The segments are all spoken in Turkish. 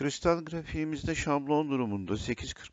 Kristal grafiğimizde şablon durumunda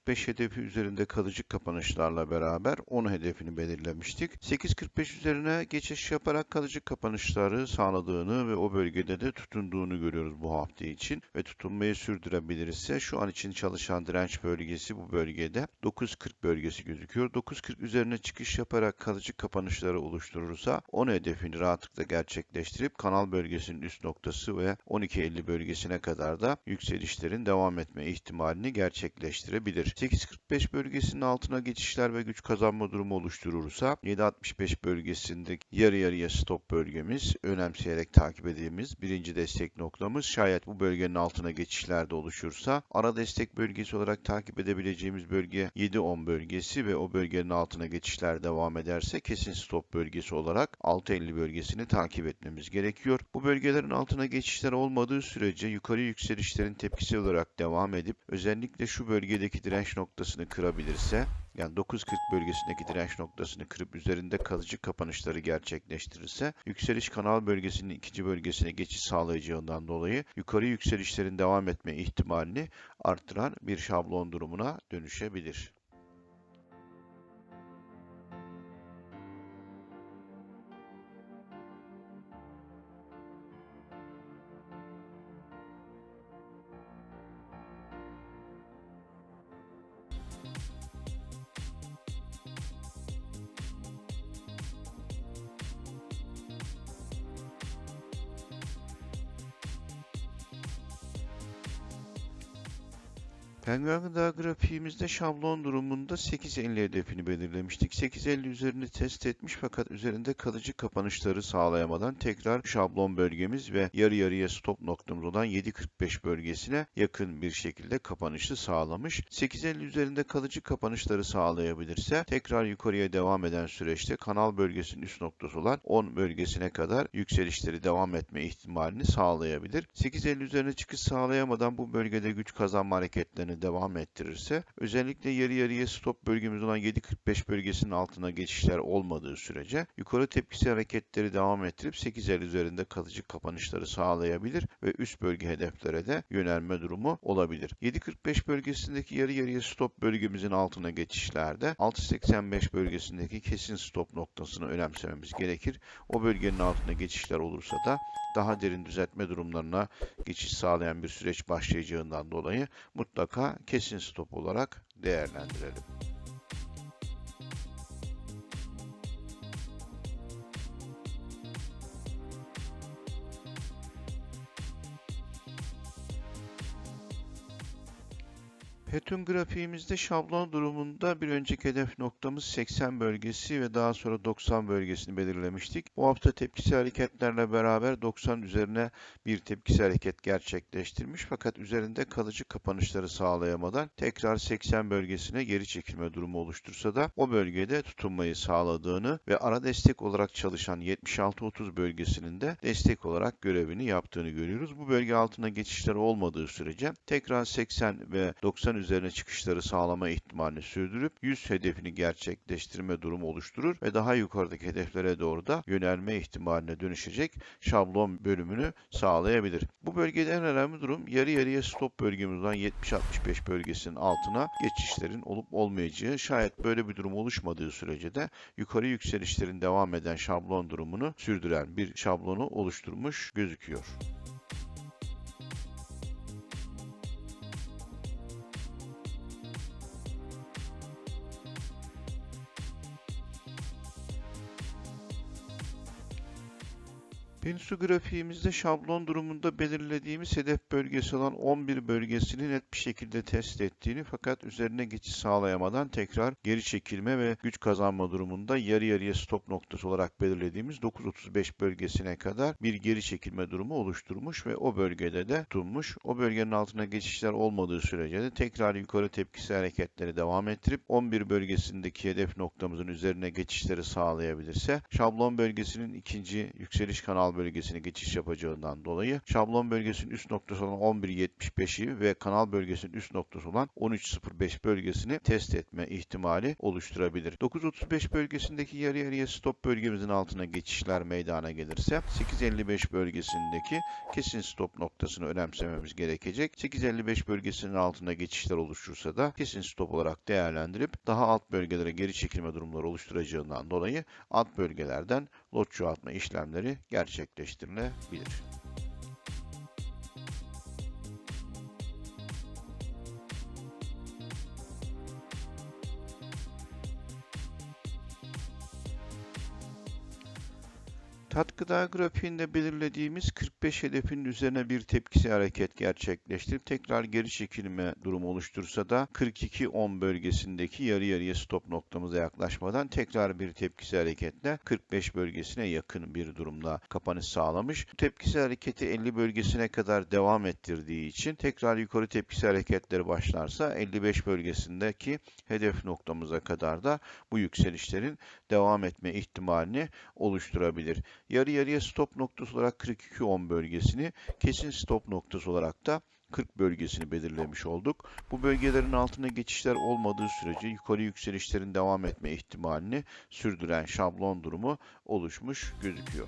8.45 hedefi üzerinde kalıcı kapanışlarla beraber 10 hedefini belirlemiştik. 8.45 üzerine geçiş yaparak kalıcı kapanışları sağladığını ve o bölgede de tutunduğunu görüyoruz bu hafta için ve tutunmayı sürdürebilirse şu an için çalışan direnç bölgesi bu bölgede 9.40 bölgesi gözüküyor. 9.40 üzerine çıkış yaparak kalıcı kapanışları oluşturursa 10 hedefini rahatlıkla gerçekleştirip kanal bölgesinin üst noktası ve 12.50 bölgesine kadar da yükselişlerin devam etme ihtimalini gerçekleştirebilir. 8.45 bölgesinin altına geçişler ve güç kazanma durumu oluşturursa 7.65 bölgesinde yarı yarıya stop bölgemiz önemseyerek takip edeceğimiz birinci destek noktamız şayet bu bölgenin altına geçişler de oluşursa ara destek bölgesi olarak takip edebileceğimiz bölge 7.10 bölgesi ve o bölgenin altına geçişler devam ederse kesin stop bölgesi olarak 6.50 bölgesini takip etmemiz gerekiyor. Bu bölgelerin altına geçişler olmadığı sürece yukarı yükselişlerin tepkisi olarak devam edip özellikle şu bölgedeki direnç noktasını kırabilirse yani 9.40 bölgesindeki direnç noktasını kırıp üzerinde kalıcı kapanışları gerçekleştirirse yükseliş kanal bölgesinin ikinci bölgesine geçiş sağlayacağından dolayı yukarı yükselişlerin devam etme ihtimalini arttıran bir şablon durumuna dönüşebilir. Penguin Gıda grafiğimizde şablon durumunda 8.50 hedefini belirlemiştik. 8.50 üzerini test etmiş fakat üzerinde kalıcı kapanışları sağlayamadan tekrar şablon bölgemiz ve yarı yarıya stop noktamız olan 7.45 bölgesine yakın bir şekilde kapanışı sağlamış. 8.50 üzerinde kalıcı kapanışları sağlayabilirse tekrar yukarıya devam eden süreçte kanal bölgesinin üst noktası olan 10 bölgesine kadar yükselişleri devam etme ihtimalini sağlayabilir. 8.50 üzerine çıkış sağlayamadan bu bölgede güç kazanma hareketlerini devam ettirirse özellikle yarı yarıya stop bölgemiz olan 7.45 bölgesinin altına geçişler olmadığı sürece yukarı tepkisi hareketleri devam ettirip 8.50 üzerinde kalıcı kapanışları sağlayabilir ve üst bölge hedeflere de yönelme durumu olabilir. 7.45 bölgesindeki yarı yarıya stop bölgemizin altına geçişlerde 6.85 bölgesindeki kesin stop noktasını önemsememiz gerekir. O bölgenin altına geçişler olursa da daha derin düzeltme durumlarına geçiş sağlayan bir süreç başlayacağından dolayı mutlaka kesin stop olarak değerlendirelim. Petun grafiğimizde şablon durumunda bir önceki hedef noktamız 80 bölgesi ve daha sonra 90 bölgesini belirlemiştik. Bu hafta tepkisi hareketlerle beraber 90 üzerine bir tepkisi hareket gerçekleştirmiş fakat üzerinde kalıcı kapanışları sağlayamadan tekrar 80 bölgesine geri çekilme durumu oluştursa da o bölgede tutunmayı sağladığını ve ara destek olarak çalışan 76-30 bölgesinin de destek olarak görevini yaptığını görüyoruz. Bu bölge altına geçişler olmadığı sürece tekrar 80 ve 90 üzerine çıkışları sağlama ihtimalini sürdürüp 100 hedefini gerçekleştirme durumu oluşturur ve daha yukarıdaki hedeflere doğru da yönelme ihtimaline dönüşecek şablon bölümünü sağlayabilir. Bu bölgede en önemli durum yarı yarıya stop bölgemiz olan 70-65 bölgesinin altına geçişlerin olup olmayacağı. Şayet böyle bir durum oluşmadığı sürece de yukarı yükselişlerin devam eden şablon durumunu sürdüren bir şablonu oluşturmuş gözüküyor. Pinsu grafiğimizde şablon durumunda belirlediğimiz hedef bölgesi olan 11 bölgesini net bir şekilde test ettiğini fakat üzerine geçiş sağlayamadan tekrar geri çekilme ve güç kazanma durumunda yarı yarıya stop noktası olarak belirlediğimiz 9.35 bölgesine kadar bir geri çekilme durumu oluşturmuş ve o bölgede de tutmuş. O bölgenin altına geçişler olmadığı sürece de tekrar yukarı tepkisi hareketleri devam ettirip 11 bölgesindeki hedef noktamızın üzerine geçişleri sağlayabilirse şablon bölgesinin ikinci yükseliş kanal bölgesine geçiş yapacağından dolayı şablon bölgesinin üst noktası olan 11.75'i ve kanal bölgesinin üst noktası olan 13.05 bölgesini test etme ihtimali oluşturabilir. 9.35 bölgesindeki yarı yarıya stop bölgemizin altına geçişler meydana gelirse 8.55 bölgesindeki kesin stop noktasını önemsememiz gerekecek. 8.55 bölgesinin altına geçişler oluşursa da kesin stop olarak değerlendirip daha alt bölgelere geri çekilme durumları oluşturacağından dolayı alt bölgelerden lot çoğaltma işlemleri gerçekleştirilebilir. Tat gıda grafiğinde belirlediğimiz 45 hedefinin üzerine bir tepkisi hareket gerçekleştirip tekrar geri çekilme durumu oluştursa da 42-10 bölgesindeki yarı yarıya stop noktamıza yaklaşmadan tekrar bir tepkisi hareketle 45 bölgesine yakın bir durumda kapanış sağlamış. Bu tepkisi hareketi 50 bölgesine kadar devam ettirdiği için tekrar yukarı tepkisi hareketleri başlarsa 55 bölgesindeki hedef noktamıza kadar da bu yükselişlerin devam etme ihtimalini oluşturabilir. Yarı yarıya stop noktası olarak 42-10 bölgesini, kesin stop noktası olarak da 40 bölgesini belirlemiş olduk. Bu bölgelerin altına geçişler olmadığı sürece yukarı yükselişlerin devam etme ihtimalini sürdüren şablon durumu oluşmuş gözüküyor.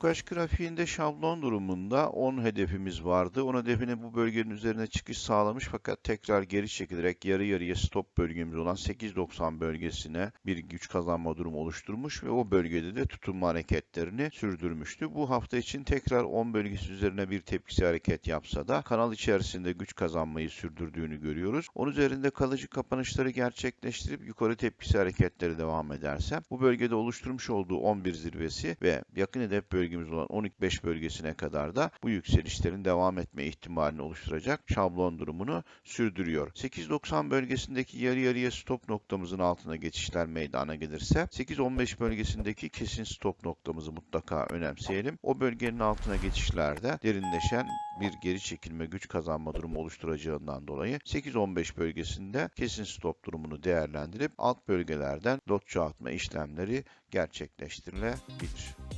Tukaş grafiğinde şablon durumunda 10 hedefimiz vardı. 10 hedefine bu bölgenin üzerine çıkış sağlamış fakat tekrar geri çekilerek yarı yarıya stop bölgemiz olan 8.90 bölgesine bir güç kazanma durumu oluşturmuş ve o bölgede de tutunma hareketlerini sürdürmüştü. Bu hafta için tekrar 10 bölgesi üzerine bir tepkisi hareket yapsa da kanal içerisinde güç kazanmayı sürdürdüğünü görüyoruz. Onun üzerinde kalıcı kapanışları gerçekleştirip yukarı tepkisi hareketleri devam ederse bu bölgede oluşturmuş olduğu 11 zirvesi ve yakın hedef bölgemiz olan 12.5 bölgesine kadar da bu yükselişlerin devam etme ihtimalini oluşturacak şablon durumunu sürdürüyor. 8.90 bölgesindeki yarı yarıya stop noktamızın altına geçişler meydana gelirse 8.15 bölgesindeki kesin stop noktamızı mutlaka önemseyelim. O bölgenin altına geçişlerde derinleşen bir geri çekilme güç kazanma durumu oluşturacağından dolayı 8-15 bölgesinde kesin stop durumunu değerlendirip alt bölgelerden lot çoğaltma işlemleri gerçekleştirilebilir.